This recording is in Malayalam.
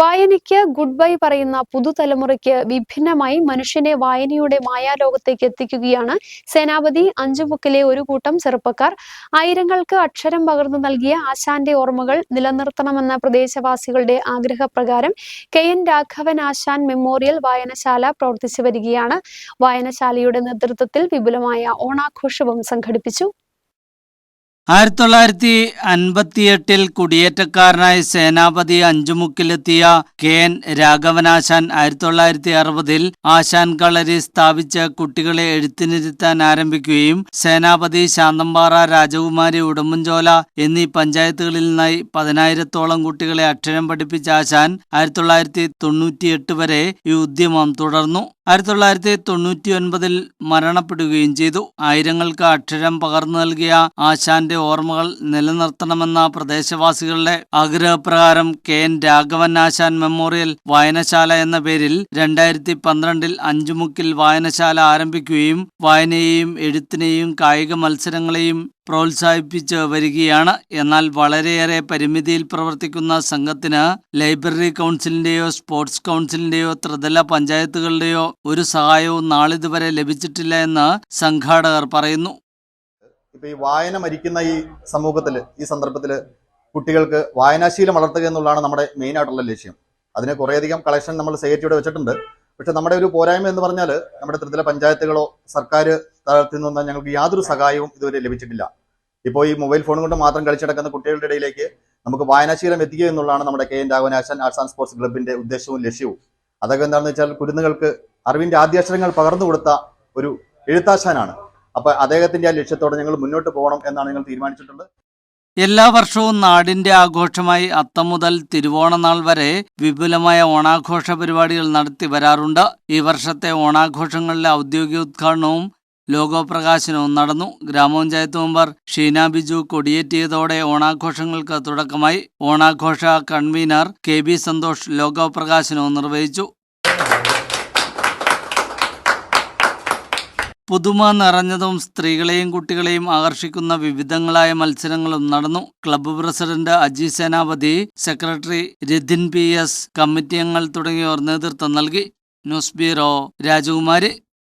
വായനയ്ക്ക് ഗുഡ് ബൈ പറയുന്ന പുതുതലമുറയ്ക്ക് വിഭിന്നമായി മനുഷ്യനെ വായനയുടെ മായാലോകത്തേക്ക് എത്തിക്കുകയാണ് സേനാപതി അഞ്ചുമുക്കിലെ ഒരു കൂട്ടം ചെറുപ്പക്കാർ. ആയിരങ്ങൾക്ക് അക്ഷരം പകർന്നു നൽകിയ ആശാന്റെ ഓർമ്മകൾ നിലനിർത്തണമെന്ന പ്രദേശവാസികളുടെ ആഗ്രഹപ്രകാരം K N Raghavan Asan memorial വായനശാല പ്രവർത്തിച്ചു വരികയാണ്. വായനശാലയുടെ നേതൃത്വത്തിൽ വിപുലമായ ഓണാഘോഷവും സംഘടിപ്പിച്ചു. ആയിരത്തി തൊള്ളായിരത്തി അൻപത്തിയെട്ടിൽ കുടിയേറ്റക്കാരനായി സേനാപതി അഞ്ചുമുക്കിലെത്തിയ കെ എൻ രാഘവനാശാൻ ആയിരത്തി തൊള്ളായിരത്തി അറുപതിൽ ആശാൻ കളരി സ്ഥാപിച്ച കുട്ടികളെ എഴുത്തിനിരുത്താൻ ആരംഭിക്കുകയും സേനാപതി ശാന്തമ്പാറ രാജകുമാരി ഉടമ്പൻചോല എന്നീ പഞ്ചായത്തുകളിൽ നിന്നായി പതിനായിരത്തോളം കുട്ടികളെ അക്ഷരം പഠിപ്പിച്ച ആശാൻ ആയിരത്തി തൊള്ളായിരത്തി തൊണ്ണൂറ്റിയെട്ട് വരെ ഈ ഉദ്യമം തുടർന്നു. ആയിരത്തി തൊള്ളായിരത്തി തൊണ്ണൂറ്റി ഒൻപതിൽ മരണപ്പെടുകയും ചെയ്തു. ആയിരങ്ങൾക്ക് അക്ഷരം പകർന്നു നൽകിയ ആശാന്റെ ഓർമ്മകൾ നിലനിർത്തണമെന്ന പ്രദേശവാസികളുടെ ആഗ്രഹപ്രകാരം K N Raghavan Asan memorial വായനശാല എന്ന പേരിൽ രണ്ടായിരത്തി പന്ത്രണ്ടിൽ അഞ്ചുമുക്കിൽ വായനശാല ആരംഭിക്കുകയും വായനയെയും എഴുത്തിനെയും കായിക മത്സരങ്ങളെയും പ്രോത്സാഹിപ്പിച്ച് വരികയാണ്. എന്നാൽ വളരെയേറെ പരിമിതിയിൽ പ്രവർത്തിക്കുന്ന സംഘത്തിന് ലൈബ്രറി കൗൺസിലിന്റെയോ സ്പോർട്സ് കൗൺസിലിന്റെയോ ത്രിതല പഞ്ചായത്തുകളുടെയോ ഒരു സഹായവും നാളിതുവരെ ലഭിച്ചിട്ടില്ല എന്ന് സംഘാടകർ പറയുന്നു. ഇപ്പൊ ഈ വായന മരിക്കുന്ന ഈ സമൂഹത്തിൽ ഈ സന്ദർഭത്തിൽ കുട്ടികൾക്ക് വായനാശീലം വളർത്തുക എന്നുള്ളതാണ് നമ്മുടെ മെയിൻ ആയിട്ടുള്ള ലക്ഷ്യം. അതിന് കുറേയധികം കളക്ഷൻ നമ്മൾ സേറ്റിയുടെ വെച്ചിട്ടുണ്ട്. പക്ഷെ നമ്മുടെ ഒരു പോരായ്മ എന്ന് പറഞ്ഞാൽ നമ്മുടെ ത്രിതല പഞ്ചായത്തുകളോ സർക്കാർ തലത്തിൽ നിന്നോ ഞങ്ങൾക്ക് യാതൊരു സഹായവും ഇതുവരെ ലഭിച്ചിട്ടില്ല. ഇപ്പോൾ ഈ മൊബൈൽ ഫോൺ കൊണ്ട് മാത്രം കളിച്ചടക്കുന്ന കുട്ടികളുടെ ഇടയിലേക്ക് നമുക്ക് വായനാശീലം എത്തിക്കുക എന്നുള്ളതാണ് നമ്മുടെ K N രാഘവനാശൻ arts and sports ക്ലബിന്റെ ഉദ്ദേശവും ലക്ഷ്യവും. അതൊക്കെ എന്താണെന്ന് വെച്ചാൽ കുരുന്നുകൾക്ക് അറിവിന്റെ ആദ്യാക്ഷരങ്ങൾ പകർന്നു കൊടുത്ത ഒരു എഴുത്താശാനാണ്. അപ്പൊ അദ്ദേഹത്തിന്റെ ആ ലക്ഷ്യത്തോടെ ഞങ്ങൾ മുന്നോട്ട് പോകണം എന്നാണ് ഞങ്ങൾ തീരുമാനിച്ചിട്ടുള്ളത്. എല്ലാ വർഷവും നാടിന്റെ ആഘോഷമായി അത്തം മുതൽ തിരുവോണനാൾ വരെ വിപുലമായ ഓണാഘോഷ പരിപാടികൾ നടത്തി വരാറുണ്ട്. ഈ വർഷത്തെ ഓണാഘോഷങ്ങളിലെ ഔദ്യോഗിക ഉദ്ഘാടനവും ലോകോപ്രകാശനവും നടന്നു. ഗ്രാമപഞ്ചായത്ത് മെമ്പർ ഷീന ബിജു കൊടിയേറ്റിയതോടെ ഓണാഘോഷങ്ങൾക്ക് തുടക്കമായി. ഓണാഘോഷ കൺവീനർ കെ ബി സന്തോഷ് ലോകോപ്രകാശനവും നിർവഹിച്ചു. പുതുമ നിറഞ്ഞതും സ്ത്രീകളെയും കുട്ടികളെയും ആകർഷിക്കുന്ന വിവിധങ്ങളായ മത്സരങ്ങളും നടന്നു. Club president Aji Senapathi secretary Rathin P S committee അംഗങ്ങൾ തുടങ്ങിയവർ നേതൃത്വം നൽകി. ന്യൂസ് ബ്യൂറോ രാജകുമാരി.